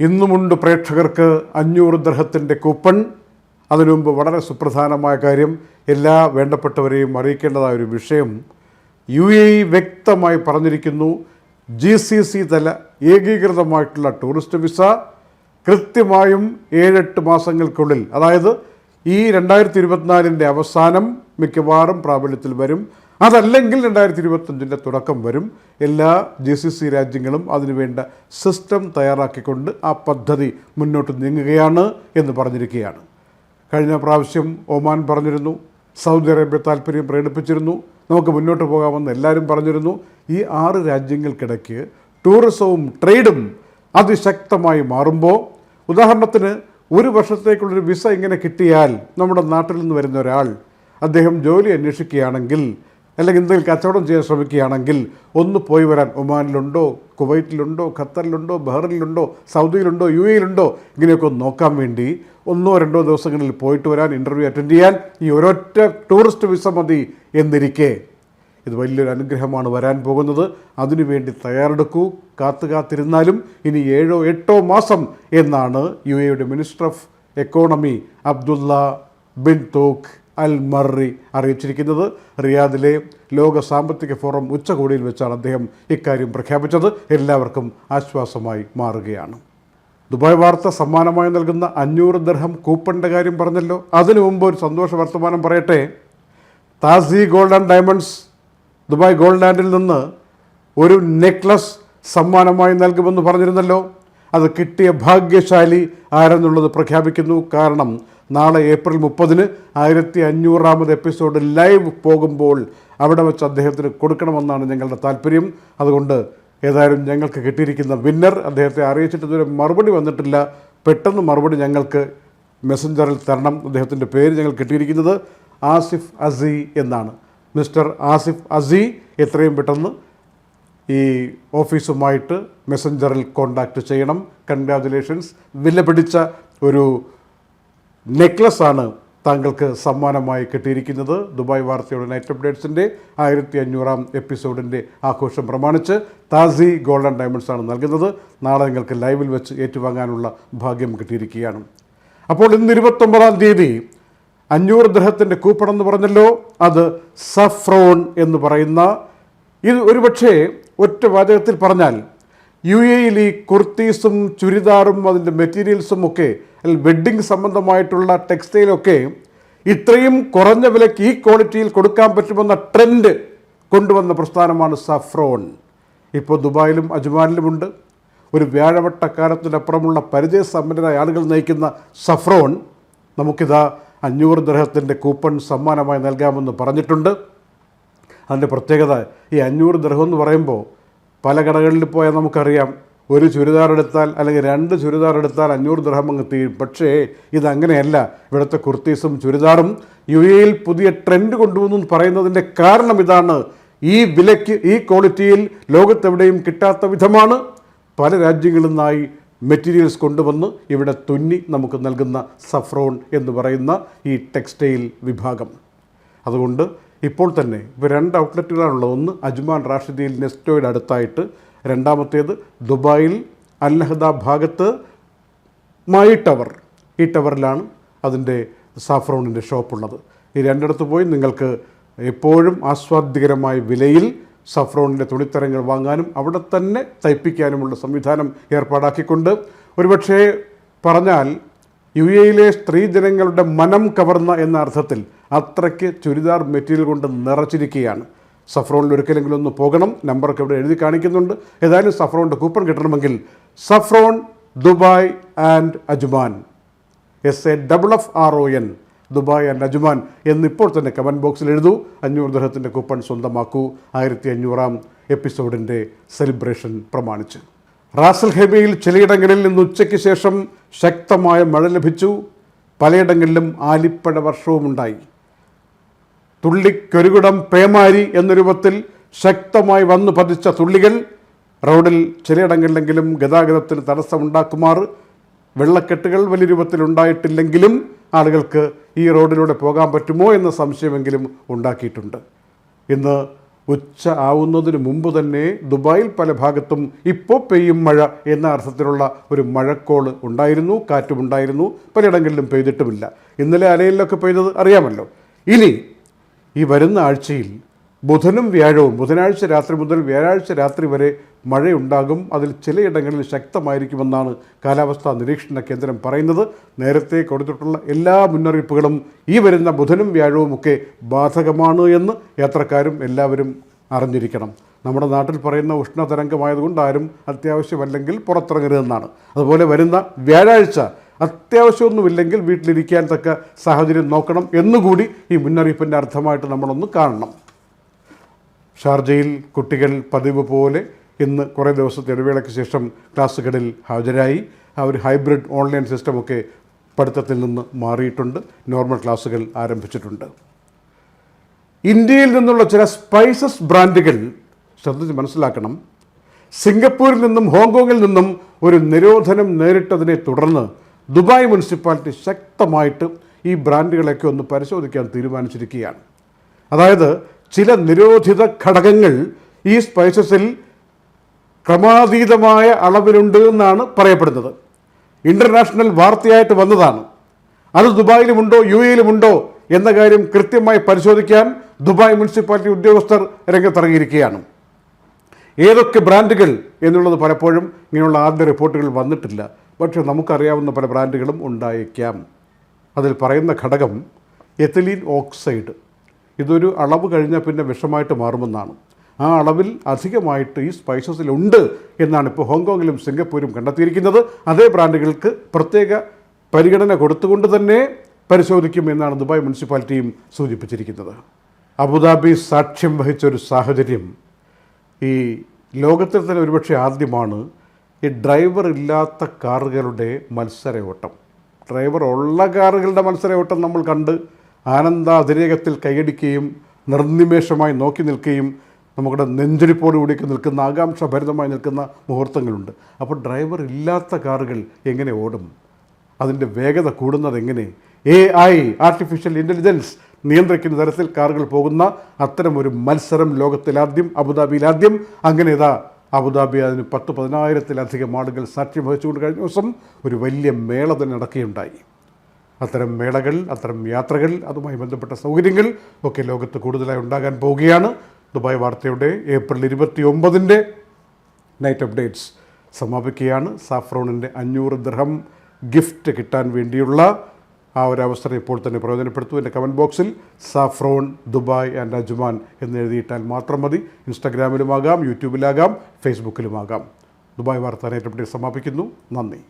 ഇന്നുമുണ്ട് പ്രേക്ഷകർക്ക് അഞ്ഞൂറ് ദ്രഹത്തിന്റെ കൂപ്പൺ. അതിനു മുമ്പ് വളരെ സുപ്രധാനമായ കാര്യം എല്ലാ വേണ്ടപ്പെട്ടവരെയും അറിയിക്കേണ്ടതായ ഒരു വിഷയം യു എ ഇ വ്യക്തമായി പറഞ്ഞിരിക്കുന്നു. ജി സി സി തല ഏകീകൃതമായിട്ടുള്ള ടൂറിസ്റ്റ് വിസ കൃത്യമായും ഏഴെട്ട് മാസങ്ങൾക്കുള്ളിൽ അതായത് ഈ രണ്ടായിരത്തി ഇരുപത്തിനാലിന്റെ അവസാനം മിക്കവാറും പ്രാബല്യത്തിൽ വരും. അതല്ലെങ്കിൽ രണ്ടായിരത്തി ഇരുപത്തഞ്ചിന്റെ തുടക്കം വരും. എല്ലാ ജി സി സി രാജ്യങ്ങളും അതിനുവേണ്ട സിസ്റ്റം തയ്യാറാക്കിക്കൊണ്ട് ആ പദ്ധതി മുന്നോട്ട് നീങ്ങുകയാണ് എന്ന് പറഞ്ഞിരിക്കുകയാണ്. കഴിഞ്ഞ പ്രാവശ്യം ഒമാൻ പറഞ്ഞിരുന്നു സൗദി അറേബ്യ താല്പര്യം പ്രകടിപ്പിച്ചിരുന്നു നമുക്ക് മുന്നോട്ട് പോകാമെന്ന് എല്ലാവരും പറഞ്ഞിരുന്നു. ഈ ആറ് രാജ്യങ്ങൾക്കിടയ്ക്ക് ടൂറിസവും ട്രേഡും അതിശക്തമായി മാറുമ്പോൾ ഉദാഹരണത്തിന് ഒരു വർഷത്തേക്കുള്ളൊരു വിസ ഇങ്ങനെ കിട്ടിയാൽ നമ്മുടെ നാട്ടിൽ നിന്ന് വരുന്ന ഒരാൾ അദ്ദേഹം ജോലി അന്വേഷിക്കുകയാണെങ്കിൽ അല്ലെങ്കിൽ എന്തെങ്കിലും കച്ചവടം ചെയ്യാൻ ശ്രമിക്കുകയാണെങ്കിൽ ഒന്ന് പോയി വരാൻ ഒമാനിലുണ്ടോ കുവൈറ്റിലുണ്ടോ ഖത്തറിലുണ്ടോ ബഹ്റിനിലുണ്ടോ സൗദിയിലുണ്ടോ യു എയിലുണ്ടോ ഇങ്ങനെയൊക്കെ ഒന്ന് നോക്കാൻ വേണ്ടി ഒന്നോ രണ്ടോ ദിവസങ്ങളിൽ പോയിട്ട് വരാൻ ഇന്റർവ്യൂ അറ്റൻഡ് ചെയ്യാൻ ഈ ഒരൊറ്റ ടൂറിസ്റ്റ് വിസ മതി എന്നിരിക്കെ. ഇത് വലിയൊരു അനുഗ്രഹമാണ് വരാൻ പോകുന്നത്. അതിനുവേണ്ടി തയ്യാറെടുക്കൂ. കാത്തു കാത്തിരുന്നാലും ഇനി ഏഴോ എട്ടോ മാസം എന്നാണ് യു എയുടെ minister of economy Abdullah bin Touq Al Marri അറിയിച്ചിരിക്കുന്നത് റിയാദിലെ ലോക സാമ്പത്തിക ഫോറം ഉച്ചകോടിയിൽ വെച്ചാണ് അദ്ദേഹം ഇക്കാര്യം പ്രഖ്യാപിച്ചത്. എല്ലാവർക്കും ആശ്വാസമായി മാറുകയാണ്. ദുബായ് വാർത്ത സമ്മാനമായി നൽകുന്ന അഞ്ഞൂറ് ദർഹം കൂപ്പണിന്റെ കാര്യം പറഞ്ഞല്ലോ. അതിനു മുമ്പ് ഒരു സന്തോഷ വർത്തമാനം പറയട്ടെ. താസി gold and diamonds Dubai gold ലാൻഡിൽ നിന്ന് ഒരു നെക്ലസ് സമ്മാനമായി നൽകുമെന്ന് പറഞ്ഞിരുന്നല്ലോ. അത് കിട്ടിയ ഭാഗ്യശാലി ആരെന്നുള്ളത് പ്രഖ്യാപിക്കുന്നു. കാരണം നാളെ ഏപ്രിൽ മുപ്പതിന് ആയിരത്തി അഞ്ഞൂറാമത് എപ്പിസോഡ് ലൈവ് പോകുമ്പോൾ അവിടെ വെച്ച് അദ്ദേഹത്തിന് കൊടുക്കണമെന്നാണ് ഞങ്ങളുടെ താല്പര്യം. അതുകൊണ്ട് ഏതായാലും ഞങ്ങൾക്ക് കിട്ടിയിരിക്കുന്ന വിന്നർ അദ്ദേഹത്തെ അറിയിച്ചിട്ട് ഇതുവരെ മറുപടി വന്നിട്ടില്ല. പെട്ടെന്ന് മറുപടി ഞങ്ങൾക്ക് മെസ്സഞ്ചറിൽ തരണം. അദ്ദേഹത്തിന്റെ പേര് ഞങ്ങൾ കിട്ടിയിരിക്കുന്നത് ആസിഫ് അസി എന്നാണ്. മിസ്റ്റർ ആസിഫ് അസി എത്രയും പെട്ടെന്ന് ഈ ഓഫീസുമായിട്ട് മെസ്സഞ്ചറിൽ കോണ്ടാക്ട് ചെയ്യണം. കൺഗ്രാജുലേഷൻസ് വില പിടിച്ച ഒരു നെക്ലസ് ആണ് താങ്കൾക്ക് സമ്മാനമായി കിട്ടിയിരിക്കുന്നത്. ദുബായ് വാർത്തയുടെ നൈറ്റ് അപ്ഡേറ്റ്സിന്റെ ആയിരത്തി അഞ്ഞൂറാം എപ്പിസോഡിന്റെ ആഘോഷം പ്രമാണിച്ച് താസി ഗോൾഡൻ ഡയമണ്ട്സ് ആണ് നൽകുന്നത്. നാളെ നിങ്ങൾക്ക് ലൈവിൽ വെച്ച് ഏറ്റുവാങ്ങാനുള്ള ഭാഗ്യം കിട്ടിയിരിക്കുകയാണ്. അപ്പോൾ ഇന്ന് ഇരുപത്തൊമ്പതാം തീയതി അഞ്ഞൂറ് ഗ്രഹത്തിന്റെ കൂപ്പണം എന്ന് പറഞ്ഞല്ലോ. അത് സഫ്രോൺ എന്ന് പറയുന്ന ഇത് ഒരുപക്ഷേ ഒറ്റ വാചകത്തിൽ പറഞ്ഞാൽ യു എയിൽ ഈ കുർത്തീസും ചുരിദാറും അതിന്റെ മെറ്റീരിയൽസും ഒക്കെ അല്ലെങ്കിൽ വെഡ്ഡിങ് സംബന്ധമായിട്ടുള്ള ടെക്സ്റ്റൈലൊക്കെ ഇത്രയും കുറഞ്ഞ വിലയ്ക്ക് ഈ ക്വാളിറ്റിയിൽ കൊടുക്കാൻ പറ്റുമെന്ന ട്രെൻഡ് കൊണ്ടുവന്ന പ്രസ്ഥാനമാണ് സഫ്രോൺ. ഇപ്പോൾ ദുബായിലും അജ്മാനിലുമുണ്ട്. ഒരു വ്യാഴവട്ടക്കാലത്തിനപ്പുറമുള്ള പരിചയസമ്പന്നരായ ആളുകൾ നയിക്കുന്ന സഫ്രോൺ നമുക്കിതാ അഞ്ഞൂറ് ഗ്രഹത്തിന്റെ കൂപ്പൺ സമ്മാനമായി നൽകാമെന്ന് പറഞ്ഞിട്ടുണ്ട്. അതിന്റെ പ്രത്യേകത ഈ അഞ്ഞൂറ് ദൃഹം എന്ന് പറയുമ്പോൾ പല കടകളിൽ പോയാൽ നമുക്കറിയാം ഒരു ചുരിദാർ എടുത്താൽ അല്ലെങ്കിൽ രണ്ട് ചുരിദാർ എടുത്താൽ അഞ്ഞൂറ് ദൃഹം അങ്ങ് തീരും. പക്ഷേ ഇതങ്ങനെയല്ല. ഇവിടുത്തെ കുർത്തീസും ചുരിദാറും യു എയിൽ പുതിയ ട്രെൻഡ് കൊണ്ടുവന്നു പറയുന്നതിന്റെ കാരണം ഇതാണ്. ഈ വിലയ്ക്ക് ഈ ക്വാളിറ്റിയിൽ ലോകത്തെവിടെയും കിട്ടാത്ത വിധമാണ് പല രാജ്യങ്ങളിൽ നിന്നായി മെറ്റീരിയൽസ് കൊണ്ടുവന്ന് ഇവിടെ തുന്നി നമുക്ക് നൽകുന്ന സഫ്രോൺ എന്ന് പറയുന്ന ഈ ടെക്സ്റ്റൈൽ വിഭാഗം. അതുകൊണ്ട് ഇപ്പോൾ തന്നെ ഇപ്പോൾ രണ്ട് ഔട്ട്ലെറ്റുകളാണുള്ളത്. ഒന്ന് അജ്മാൻ റാഷിദിയിൽ നെസ്റ്റോയുടെ അടുത്തായിട്ട് രണ്ടാമത്തേത് ദുബായിൽ അൽഹദ ഭാഗത്ത് മൈ ടവർ ഈ ടവറിലാണ് അതിന്റെ സാഫ്രോണിന്റെ ഷോപ്പുള്ളത്. ഈ രണ്ടിടത്ത് പോയി നിങ്ങൾക്ക് എപ്പോഴും ആസ്വാദ്യകരമായ വിലയിൽ സഫ്രോണിന്റെ തുണിത്തരങ്ങൾ വാങ്ങാനും അവിടെ തന്നെ തയ്പ്പിക്കാനുമുള്ള സംവിധാനം ഏർപ്പാടാക്കിക്കൊണ്ട് ഒരുപക്ഷേ പറഞ്ഞാൽ യു എയിലെ സ്ത്രീജനങ്ങളുടെ മനം കവർന്ന എന്ന അർത്ഥത്തിൽ അത്രയ്ക്ക് ചുരിദാർ മെറ്റീരിയൽ കൊണ്ട് നിറച്ചിരിക്കുകയാണ്. സഫ്രോണിൽ ഒരിക്കലെങ്കിലും ഒന്ന് പോകണം. നമ്പറൊക്കെ ഇവിടെ എഴുതി കാണിക്കുന്നുണ്ട്. ഏതായാലും സഫ്രോണിന്റെ കൂപ്പൺ കിട്ടണമെങ്കിൽ Saffron Dubai and Ajman. S A double F R O N Dubai and Ajman എന്നിപ്പോൾ തന്നെ കമന്റ് ബോക്സിൽ എഴുതൂ. അഞ്ഞൂറ് ദൃഹത്തിന്റെ കൂപ്പൺ സ്വന്തമാക്കൂ. ആയിരത്തി അഞ്ഞൂറാം എപ്പിസോഡിന്റെ സെലിബ്രേഷൻ പ്രമാണിച്ച്. റാസൽ ഹെബിയിൽ ചിലയിടങ്ങളിൽ നിന്ന് ഉച്ചയ്ക്ക് ശേഷം ശക്തമായ മഴ ലഭിച്ചു. പലയിടങ്ങളിലും ആലിപ്പഴ വർഷവുമുണ്ടായി. തുള്ളിക്കൊരുകുടം പേമാരി എന്ന രൂപത്തിൽ ശക്തമായി വന്നു പതിച്ച തുള്ളികൾ റോഡിൽ ചിലയിടങ്ങളിലെങ്കിലും ഗതാഗതത്തിന് തടസ്സമുണ്ടാക്കുമാർ. വെള്ളക്കെട്ടുകൾ വലിയ രൂപത്തിൽ ഉണ്ടായിട്ടില്ലെങ്കിലും ആളുകൾക്ക് ഈ റോഡിലൂടെ പോകാൻ പറ്റുമോ എന്ന സംശയമെങ്കിലും ഉണ്ടാക്കിയിട്ടുണ്ട്. ഇന്ന് ഉച്ച ആവുന്നതിന് മുമ്പ് തന്നെ ദുബായിൽ പല ഭാഗത്തും ഇപ്പോൾ പെയ്യും മഴ എന്ന അർത്ഥത്തിലുള്ള ഒരു മഴക്കോൾ ഉണ്ടായിരുന്നു കാറ്റുമുണ്ടായിരുന്നു. പലയിടങ്ങളിലും പെയ്തിട്ടുമില്ല. ഇന്നലെ അലയിലൊക്കെ പെയ്തത് അറിയാമല്ലോ. ഇനി ഈ വരുന്ന ആഴ്ചയിൽ ബുധനും വ്യാഴവും ബുധനാഴ്ച രാത്രി മുതൽ വ്യാഴാഴ്ച രാത്രി വരെ മഴയുണ്ടാകും. അതിൽ ചിലയിടങ്ങളിൽ ശക്തമായിരിക്കുമെന്നാണ് കാലാവസ്ഥാ നിരീക്ഷണ കേന്ദ്രം പറയുന്നത്. നേരത്തെ കൊടുത്തിട്ടുള്ള എല്ലാ മുന്നറിയിപ്പുകളും ഈ വരുന്ന ബുധനും വ്യാഴവും ഒക്കെ ബാധകമാണ് എന്ന് യാത്രക്കാരും എല്ലാവരും അറിഞ്ഞിരിക്കണം. നമ്മുടെ നാട്ടിൽ പറയുന്ന ഉഷ്ണതരംഗമായതുകൊണ്ട് ആരും അത്യാവശ്യമല്ലെങ്കിൽ പുറത്തിറങ്ങരുതെന്നാണ്. അതുപോലെ വരുന്ന വ്യാഴാഴ്ച അത്യാവശ്യമൊന്നുമില്ലെങ്കിൽ വീട്ടിലിരിക്കാൻ തക്ക സാഹചര്യം നോക്കണം എന്നുകൂടി ഈ മുന്നറിയിപ്പിന്റെ അർത്ഥമായിട്ട് നമ്മളൊന്ന് കാണണം. ഷാർജയിൽ കുട്ടികൾ പതിവ് പോലെ ഇന്ന് കുറേ ദിവസത്തെ ഇടവേളയ്ക്ക് ശേഷം ക്ലാസ്സുകളിൽ ഹാജരായി. ആ ഒരു ഹൈബ്രിഡ് ഓൺലൈൻ സിസ്റ്റമൊക്കെ പഠിത്തത്തിൽ നിന്ന് മാറിയിട്ടുണ്ട്. നോർമൽ ക്ലാസ്സുകൾ ആരംഭിച്ചിട്ടുണ്ട്. ഇന്ത്യയിൽ നിന്നുള്ള ചില സ്പൈസസ് ബ്രാൻഡുകൾ ശ്രദ്ധിച്ച് മനസ്സിലാക്കണം. സിംഗപ്പൂരിൽ നിന്നും ഹോങ്കോങ്ങിൽ നിന്നും ഒരു നിരോധനം നേരിട്ടതിനെ തുടർന്ന് ദുബായ് മുനിസിപ്പാലിറ്റി ശക്തമായിട്ട് ഈ ബ്രാൻഡുകളെയൊക്കെ ഒന്ന് പരിശോധിക്കാൻ തീരുമാനിച്ചിരിക്കുകയാണ്. അതായത് ചില നിരോധിത ഘടകങ്ങൾ ഈ സ്പൈസസിൽ ക്രമാതീതമായ അളവിലുണ്ട് എന്നാണ് പറയപ്പെടുന്നത്. ഇന്റർനാഷണൽ വാർത്തയായിട്ട് വന്നതാണ്. അത് ദുബായിലുമുണ്ടോ യു എയിലുമുണ്ടോ എന്ന കാര്യം കൃത്യമായി പരിശോധിക്കാൻ ദുബായ് മുനിസിപ്പാലിറ്റി ഉദ്യോഗസ്ഥർ രംഗത്തിറങ്ങിയിരിക്കുകയാണ്. ഏതൊക്കെ ബ്രാൻഡുകൾ എന്നുള്ളത് പലപ്പോഴും ഇങ്ങനെയുള്ള ആദ്യ റിപ്പോർട്ടുകൾ വന്നിട്ടില്ല. പക്ഷേ നമുക്കറിയാവുന്ന പല ബ്രാൻഡുകളും ഉണ്ടായേക്കാം. അതിൽ പറയുന്ന ഘടകം എത്തിലീൻ ഓക്സൈഡ്. ഇതൊരു അളവ് കഴിഞ്ഞാൽ പിന്നെ വിഷമായിട്ട് മാറുമെന്നാണ്. ആ അളവിൽ അധികമായിട്ട് ഈ സ്പൈസസിലുണ്ട് എന്നാണ് ഇപ്പോൾ ഹോങ്കോങ്ങിലും സിംഗപ്പൂരും കണ്ടെത്തിയിരിക്കുന്നത്. അതേ ബ്രാൻഡുകൾക്ക് പ്രത്യേക പരിഗണന കൊടുത്തുകൊണ്ട് തന്നെ പരിശോധിക്കും എന്നാണ് ദുബായ് മുനിസിപ്പാലിറ്റിയും സൂചിപ്പിച്ചിരിക്കുന്നത്. അബുദാബി സാക്ഷ്യം വഹിച്ചൊരു സാഹചര്യം ഈ ലോകത്തിൽ തന്നെ ഒരുപക്ഷെ ആദ്യമാണ് ഈ ഡ്രൈവർ ഇല്ലാത്ത കാറുകളുടെ മത്സര ഓട്ടം ഡ്രൈവർ ഉള്ള കാറുകളുടെ മത്സര ഓട്ടം നമ്മൾ കണ്ട് ആനന്ദ അതിരേകത്തിൽ കൈയടിക്കുകയും നിർനിമേഷമായി നോക്കി നിൽക്കുകയും നമ്മുടെ കൂടി നിൽക്കുന്ന ആകാംക്ഷഭരിതമായി നിൽക്കുന്ന മുഹൂർത്തങ്ങളുണ്ട്. അപ്പോൾ ഡ്രൈവർ ഇല്ലാത്ത കാറുകൾ എങ്ങനെ ഓടും? അതിന്റെ വേഗത കൂടുന്നത് എങ്ങനെ? എ ഐ ആർട്ടിഫിഷ്യൽ ഇന്റലിജൻസ് നിയന്ത്രിക്കുന്ന തരത്തിൽ കാറുകൾ പോകുന്ന അത്തരമൊരു മത്സരം ലോകത്തിലാദ്യം അബുദാബിയിലാദ്യം. അങ്ങനെ ഇതാ അബുദാബി അതിന് പത്ത് പതിനായിരത്തിലധികം ആളുകൾ സാക്ഷ്യം വഹിച്ചുകൊണ്ട് കഴിഞ്ഞ ദിവസം ഒരു വലിയ മേള തന്നെ നടക്കുകയുണ്ടായി. അത്തരം മേളകൾ അത്തരം യാത്രകൾ അതുമായി ബന്ധപ്പെട്ട സൗകര്യങ്ങൾ ഒക്കെ ലോകത്ത് കൂടുതലായി ഉണ്ടാകാൻ പോവുകയാണ്. ദുബായ് വാർത്തയുടെ ഏപ്രിൽ ഇരുപത്തി ഒമ്പതിന്റെ നൈറ്റ് അപ്ഡേറ്റ്സ് സമാപിക്കുകയാണ്. സാഫ്രോണിന്റെ അഞ്ഞൂറ് ദൃഹം ഗിഫ്റ്റ് കിട്ടാൻ വേണ്ടിയുള്ള ആ ഒരു അവസരം ഇപ്പോൾ തന്നെ പ്രയോജനപ്പെടുത്തു. എന്റെ കമന്റ് ബോക്സിൽ സാഫ്രോൺ ദുബായ് ആൻഡ് അജ്മാൻ എന്ന് എഴുതിയിട്ടാൽ മാത്രം മതി. ഇൻസ്റ്റാഗ്രാമിലുമാകാം യൂട്യൂബിലാകാം ഫേസ്ബുക്കിലുമാകാം ദുബായ് വാർത്ത ഇവിടെ സമാപിക്കുന്നു. നന്ദി.